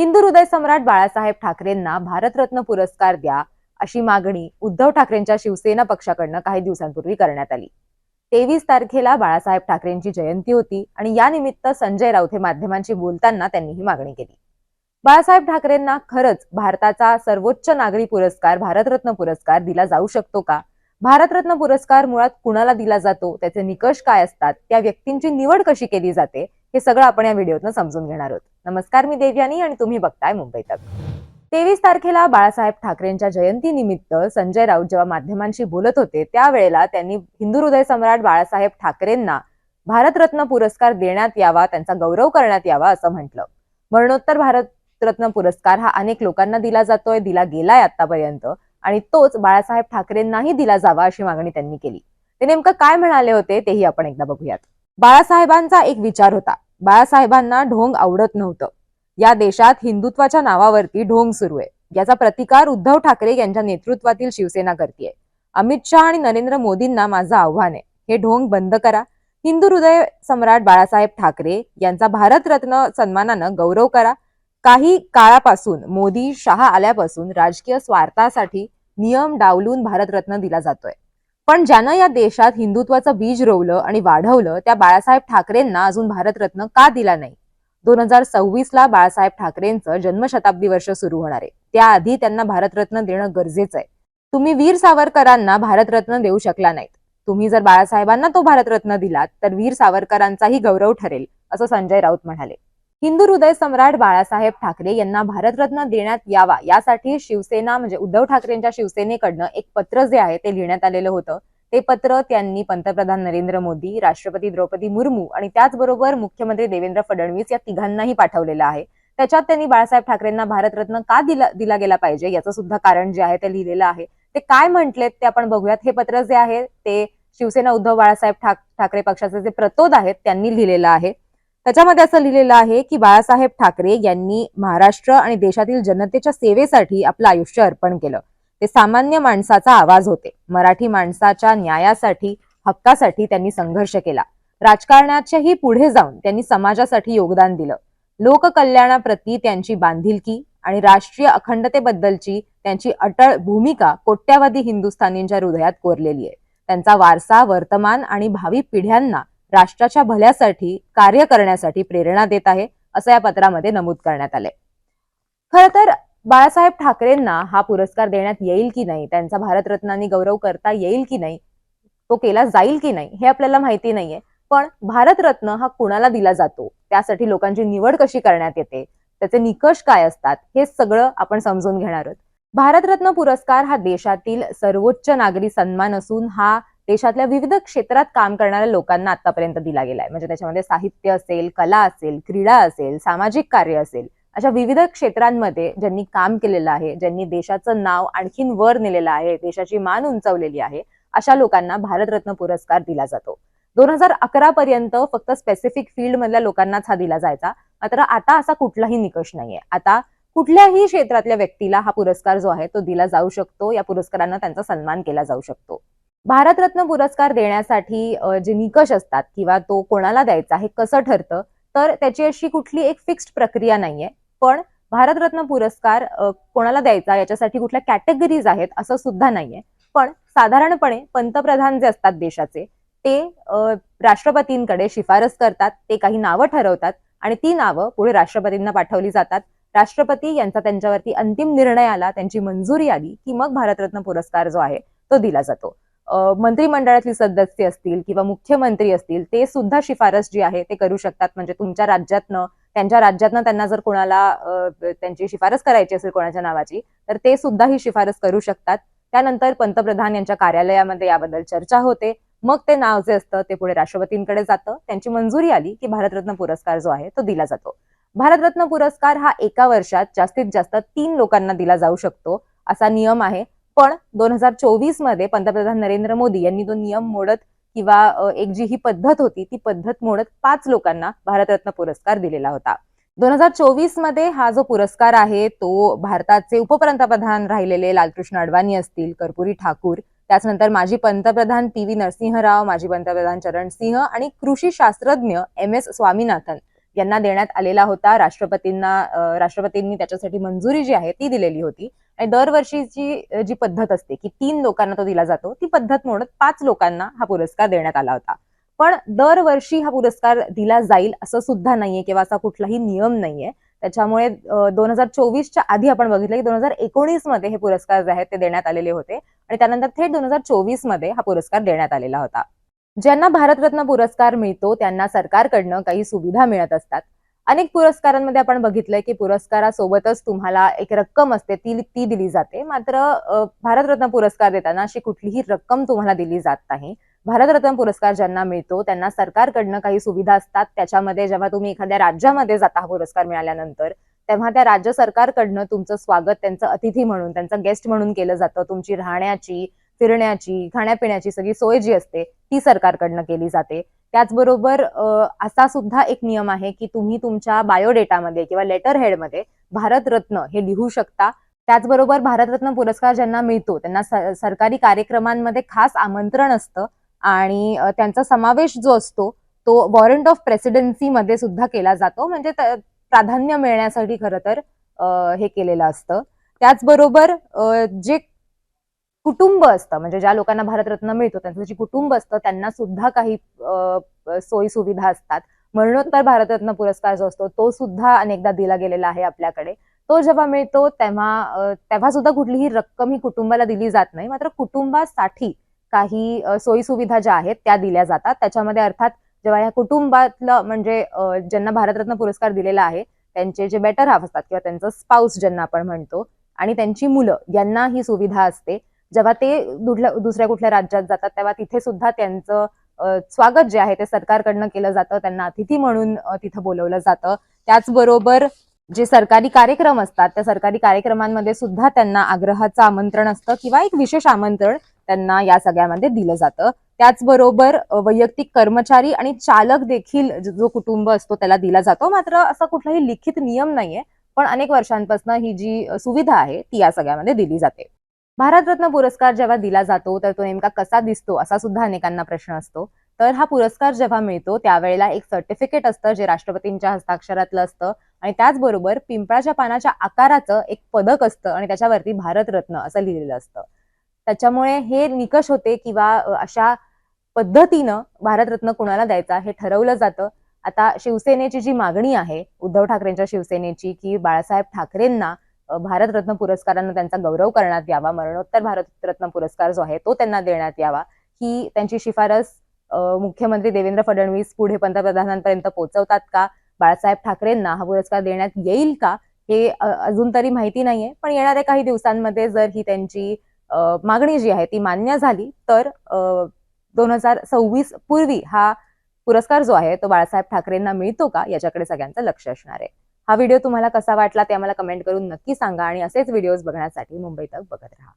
हिंदू हृदय सम्राट बाळासाहेब ठाकरेंना भारतरत्न पुरस्कार द्या अशी मागणी उद्धव ठाकरेंच्या शिवसेना पक्षाकडनं काही दिवसांपूर्वी करण्यात आली. तेवीस तारखेला बाळासाहेब ठाकरेंची जयंती होती आणि या निमित्त संजय राऊत हे माध्यमांशी बोलताना त्यांनी ही मागणी केली. बाळासाहेब ठाकरेंना खरंच भारताचा सर्वोच्च नागरी पुरस्कार भारतरत्न पुरस्कार दिला जाऊ शकतो का? भारतरत्न पुरस्कार मुळात कुणाला दिला जातो? त्याचे निकष काय असतात? त्या व्यक्तींची निवड कशी केली जाते? हे सगळं आपण या व्हिडिओतनं समजून घेणार आहोत. नमस्कार मी देवयानी आणि तुम्ही बघताय मुंबई तक. तेवीस तारखेला बाळासाहेब ठाकरेंच्या जयंतीनिमित्त संजय राऊत जेव्हा माध्यमांशी बोलत होते त्यावेळेला त्यांनी हिंदू हृदय सम्राट बाळासाहेब ठाकरेंना भारतरत्न पुरस्कार देण्यात यावा त्यांचा गौरव करण्यात यावा असं म्हटलं. मरणोत्तर भारतरत्न पुरस्कार हा अनेक लोकांना दिला जातोय दिला गेलाय आतापर्यंत आणि तोच बाळासाहेब ठाकरेंनाही दिला जावा अशी मागणी त्यांनी केली. ते नेमकं काय म्हणाले होते तेही आपण एकदा बघूयात. बाळासाहेबांचा एक विचार होता. बाळासाहेबांना ढोंग आवडत नव्हतं. या देशात हिंदुत्वाच्या नावावरती ढोंग सुरू आहे. याचा प्रतिकार उद्धव ठाकरे यांच्या नेतृत्वातील शिवसेना करते अमित शहा आणि नरेंद्र मोदींना माझं आव्हान आहे. हे ढोंग बंद करा. हिंदू हृदय सम्राट बाळासाहेब ठाकरे यांचा भारतरत्न सन्मानानं गौरव करा. काही काळापासून मोदी शहा आल्यापासून राजकीय स्वार्थासाठी नियम डावलून भारतरत्न दिला जातोय. पण ज्यानं या देशात हिंदुत्वाचं बीज रोवलं आणि वाढवलं त्या बाळासाहेब ठाकरेंना अजून भारतरत्न का दिला नाही? दोन हजार सव्वीस ला बाळासाहेब ठाकरेंचं जन्मशताब्दी वर्ष सुरू होणार आहे. त्याआधी त्यांना भारतरत्न देणं गरजेचं आहे. तुम्ही वीर सावरकरांना भारतरत्न देऊ शकला नाहीत. तुम्ही जर बाळासाहेबांना तो भारतरत्न दिलात तर वीर सावरकरांचाही गौरव ठरेल असं संजय राऊत म्हणाले. हिंदू हृदय सम्राट बाळासाहेब ठाकरे यांना भारतरत्न देण्यात यावा यासाठी शिवसेना म्हणजे उद्धव ठाकरेंच्या शिवसेनेकडनं एक पत्र जे आहे ते लिहिण्यात आलेलं होतं. ते पत्र त्यांनी पंतप्रधान नरेंद्र मोदी राष्ट्रपती द्रौपदी मुर्मू आणि त्याचबरोबर मुख्यमंत्री देवेंद्र फडणवीस या तिघांनाही पाठवलेलं आहे. त्याच्यात त्यांनी बाळासाहेब ठाकरेंना भारतरत्न का दिला दिला गेला पाहिजे याचं सुद्धा कारण जे आहे ते लिहिलेलं आहे. ते काय म्हटलेत ते आपण बघूयात. हे पत्र जे आहे ते शिवसेना उद्धव बाळासाहेब ठाकरे पक्षाचे जे प्रतोद आहेत त्यांनी लिहिलेलं आहे. त्याच्यामध्ये असं लिहिलेलं आहे की बाळासाहेब ठाकरे यांनी महाराष्ट्र आणि देशातील जनतेच्या सेवेसाठी आपलं आयुष्य अर्पण केलं. ते सामान्य माणसाचा आवाज होते. मराठी माणसाच्या न्यायासाठी हक्कासाठी त्यांनी संघर्ष केला. राजकारणाच्याही पुढे जाऊन त्यांनी समाजासाठी योगदान दिलं. लोककल्याणाप्रती त्यांची बांधिलकी आणि राष्ट्रीय अखंडतेबद्दलची त्यांची अटळ भूमिका कोट्यावधी हिंदुस्थानींच्या हृदयात कोरलेली आहे. त्यांचा वारसा वर्तमान आणि भावी पिढ्यांना राष्ट्राच्या भल्यासाठी कार्य करण्यासाठी प्रेरणा देत आहे असं या पत्रामध्ये नमूद करण्यात आलंय. खर तर बाळासाहेब ठाकरेंना हा पुरस्कार देण्यात येईल की नाही त्यांचा भारतरत्नांनी गौरव करता येईल की नाही तो केला जाईल की नाही हे आपल्याला माहिती नाहीये. पण भारतरत्न हा कुणाला दिला जातो त्यासाठी लोकांची निवड कशी करण्यात येते त्याचे निकष काय असतात हे सगळं आपण समजून घेणार आहोत. भारतरत्न पुरस्कार हा देशातील सर्वोच्च नागरी सन्मान असून हा देशातल्या विविध क्षेत्रात काम करणाऱ्या लोकांना आतापर्यंत दिला गेलाय. म्हणजे त्याच्यामध्ये साहित्य असेल कला असेल क्रीडा असेल सामाजिक कार्य असेल अशा विविध क्षेत्रांमध्ये ज्यांनी काम केलेलं आहे ज्यांनी देशाचं नाव आणखीन वर नेलेलं आहे देशाची मान उंचावलेली आहे अशा लोकांना भारतरत्न पुरस्कार दिला जातो. दोन हजार अकरा पर्यंत फक्त स्पेसिफिक फील्ड मधल्या लोकांनाच हा दिला जायचा. मात्र आता असा कुठलाही निकष नाहीये. आता कुठल्याही क्षेत्रातल्या व्यक्तीला हा पुरस्कार जो आहे तो दिला जाऊ शकतो. या पुरस्कारांना त्यांचा सन्मान केला जाऊ शकतो. भारतरत्न पुरस्कार देण्यासाठी जे निकष असतात किंवा तो कोणाला द्यायचा हे कसं ठरतं तर त्याची अशी कुठली एक फिक्स्ड प्रक्रिया नाहीये. पण भारतरत्न पुरस्कार कोणाला द्यायचा याच्यासाठी कुठल्या कॅटेगरीज आहेत असं सुद्धा नाहीये. पण साधारणपणे पंतप्रधान जे असतात देशाचे ते राष्ट्रपतींकडे शिफारस करतात ते काही नावं ठरवतात आणि ती नावं पुढे राष्ट्रपतींना पाठवली जातात. राष्ट्रपती यांचा त्यांच्यावरती अंतिम निर्णय आला त्यांची मंजुरी आली की मग भारतरत्न पुरस्कार जो आहे तो दिला जातो. मंत्रिमंडळातली सदस्य असतील किंवा मुख्यमंत्री असतील ते सुद्धा शिफारस जी आहे ते करू शकतात. म्हणजे तुमच्या राज्यातनं त्यांच्या राज्यातनं त्यांना जर कोणाला त्यांची शिफारस करायची असेल कोणाच्या नावाची तर ते सुद्धा ही शिफारस करू शकतात. त्यानंतर पंतप्रधान यांच्या कार्यालयामध्ये याबद्दल चर्चा होते. मग ते नाव जे असतं ते पुढे राष्ट्रपतींकडे जातं. त्यांची मंजुरी आली की भारतरत्न पुरस्कार जो आहे तो दिला जातो. भारतरत्न पुरस्कार हा एका वर्षात जास्तीत जास्त तीन लोकांना दिला जाऊ शकतो असा नियम आहे. पण दोन हजार चोवीसमध्ये पंतप्रधान नरेंद्र मोदी यांनी तो नियम मोडत किंवा एक जी ही पद्धत होती ती पद्धत मोडत पाच लोकांना भारतरत्न पुरस्कार दिलेला होता. दोन हजार चोवीसमध्ये हा जो पुरस्कार आहे तो भारताचे उपपंतप्रधान राहिलेले लालकृष्ण अडवाणी असतील कर्पुरी ठाकूर त्याचनंतर माजी पंतप्रधान पी व्ही नरसिंहराव माजी पंतप्रधान चरण सिंह आणि कृषी शास्त्रज्ञ एम एस स्वामीनाथन. यांना देण्यात आलेला होता. राष्ट्रपतींना राष्ट्रपतींनी त्याच्यासाठी मंजुरी जी आहे ती दिलेली होती. आणि दरवर्षीची जी पद्धत असते की तीन लोकांना तो दिला जातो ती पद्धत म्हणून पाच लोकांना हा पुरस्कार देण्यात आला होता. पण दरवर्षी हा पुरस्कार दिला जाईल असं सुद्धा नाहीये किंवा असा कुठलाही नियम नाहीये. त्याच्यामुळे दोन हजार चोवीसच्या आधी आपण बघितलं की दोन हजार एकोणीसमध्ये हे पुरस्कार जे आहेत ते देण्यात आलेले होते. आणि त्यानंतर थेट दोन हजार चोवीसमध्ये हा पुरस्कार देण्यात आलेला होता. ज्यांना भारतरत्न पुरस्कार मिळतो त्यांना सरकारकडनं काही सुविधा मिळत असतात. अनेक पुरस्कारांमध्ये आपण बघितलंय की पुरस्कारासोबतच तुम्हाला एक रक्कम असते ती ती दिली जाते. मात्र भारतरत्न पुरस्कार देताना अशी कुठलीही रक्कम तुम्हाला दिली जात नाही. भारतरत्न पुरस्कार ज्यांना मिळतो त्यांना सरकारकडनं काही सुविधा असतात. त्याच्यामध्ये जेव्हा तुम्ही एखाद्या राज्यामध्ये जाता हा पुरस्कार मिळाल्यानंतर तेव्हा त्या राज्य सरकारकडनं तुमचं स्वागत त्यांचं अतिथी म्हणून त्यांचं गेस्ट म्हणून केलं जातं. तुमची राहण्याची फिरण्याची खाण्यापिण्याची सगळी सोय जी असते ती सरकारकडनं केली जाते. त्याचबरोबर असा सुद्धा एक नियम आहे की तुम्ही तुमच्या बायोडेटामध्ये किंवा लेटर हेडमध्ये भारतरत्न हे लिहू शकता. त्याचबरोबर भारतरत्न पुरस्कार ज्यांना मिळतो त्यांना सरकारी कार्यक्रमांमध्ये खास आमंत्रण असतं आणि त्यांचा समावेश जो असतो तो वॉरंट ऑफ प्रेसिडेन्सी मध्ये सुद्धा केला जातो. म्हणजे प्राधान्य मिळण्यासाठी खरं तर हे केलेलं असतं. त्याचबरोबर जे कुटुंब असतं. म्हणजे ज्या लोकांना भारतरत्न मिळतो त्यांचं जे कुटुंब असतं त्यांना सुद्धा काही सोयी सुविधा असतात. मरणोत्तर भारतरत्न पुरस्कार जो असतो तो सुद्धा अनेकदा दिला गेलेला आहे आपल्याकडे. तो जेव्हा मिळतो तेव्हा तेव्हा सुद्धा कुठलीही रक्कम ही कुटुंबाला दिली जात नाही. मात्र कुटुंबासाठी काही सोयी सुविधा ज्या आहेत त्या दिल्या जातात. त्याच्यामध्ये अर्थात जेव्हा या कुटुंबातलं म्हणजे ज्यांना भारतरत्न पुरस्कार दिलेला आहे त्यांचे जे बेटर हाफ असतात किंवा त्यांचं स्पाऊस ज्यांना आपण म्हणतो आणि त्यांची मुलं यांना ही सुविधा असते. जेव्हा ते दुसऱ्या कुठल्या राज्यात जातात तेव्हा तिथे सुद्धा त्यांचं स्वागत जे आहे ते सरकारकडनं केलं जातं त्यांना अतिथी म्हणून तिथं बोलवलं जातं. त्याचबरोबर जे सरकारी कार्यक्रम असतात त्या सरकारी कार्यक्रमांमध्ये सुद्धा त्यांना आग्रहाचं आमंत्रण असतं किंवा एक विशेष आमंत्रण त्यांना या सगळ्यामध्ये दिलं जातं. त्याचबरोबर वैयक्तिक कर्मचारी आणि चालक देखील जो कुटुंब असतो त्याला दिला जातो. मात्र असा कुठलाही लिखित नियम नाहीये पण अनेक वर्षांपासून ही जी सुविधा आहे ती या सगळ्यामध्ये दिली जाते. भारतरत्न पुरस्कार जेव्हा दिला जातो तर तो नेमका कसा दिसतो असा सुद्धा अनेकांना प्रश्न असतो. तर हा पुरस्कार जेव्हा मिळतो त्यावेळेला एक सर्टिफिकेट असतं जे राष्ट्रपतींच्या हस्ताक्षरातलं असतं आणि त्याचबरोबर पिंपळाच्या पानाच्या आकाराचं एक पदक असतं आणि त्याच्यावरती भारतरत्न असं लिहिलेलं असतं. त्याच्यामुळे हे निकष होते किंवा अशा पद्धतीनं भारतरत्न कुणाला द्यायचा हे ठरवलं जातं. आता शिवसेनेची जी मागणी आहे उद्धव ठाकरेंच्या शिवसेनेची की बाळासाहेब ठाकरेंना भारतरत्न पुरस्कारांना त्यांचा गौरव करण्यात यावा मरणोत्तर भारतरत्न पुरस्कार जो आहे तो त्यांना देण्यात यावा. ही त्यांची शिफारस मुख्यमंत्री देवेंद्र फडणवीस पुढे पंतप्रधानांपर्यंत पोहोचवतात का? बाळासाहेब ठाकरेंना हा पुरस्कार देण्यात येईल का? हे अजून तरी माहिती नाहीये. पण येणाऱ्या काही दिवसांमध्ये जर ही त्यांची मागणी जी आहे ती मान्य झाली तर दोन हजार सव्वीस पूर्वी हा पुरस्कार जो आहे तो बाळासाहेब ठाकरेंना मिळतो का? याच्याकडे सगळ्यांचं लक्ष असणार आहे. हा व्हिडिओ तुम्हाला कसा वाटला ते आम्हाला कमेंट करून नक्की सांगा आणि असेच व्हिडिओज बघण्यासाठी मुंबई तक बघत राहा.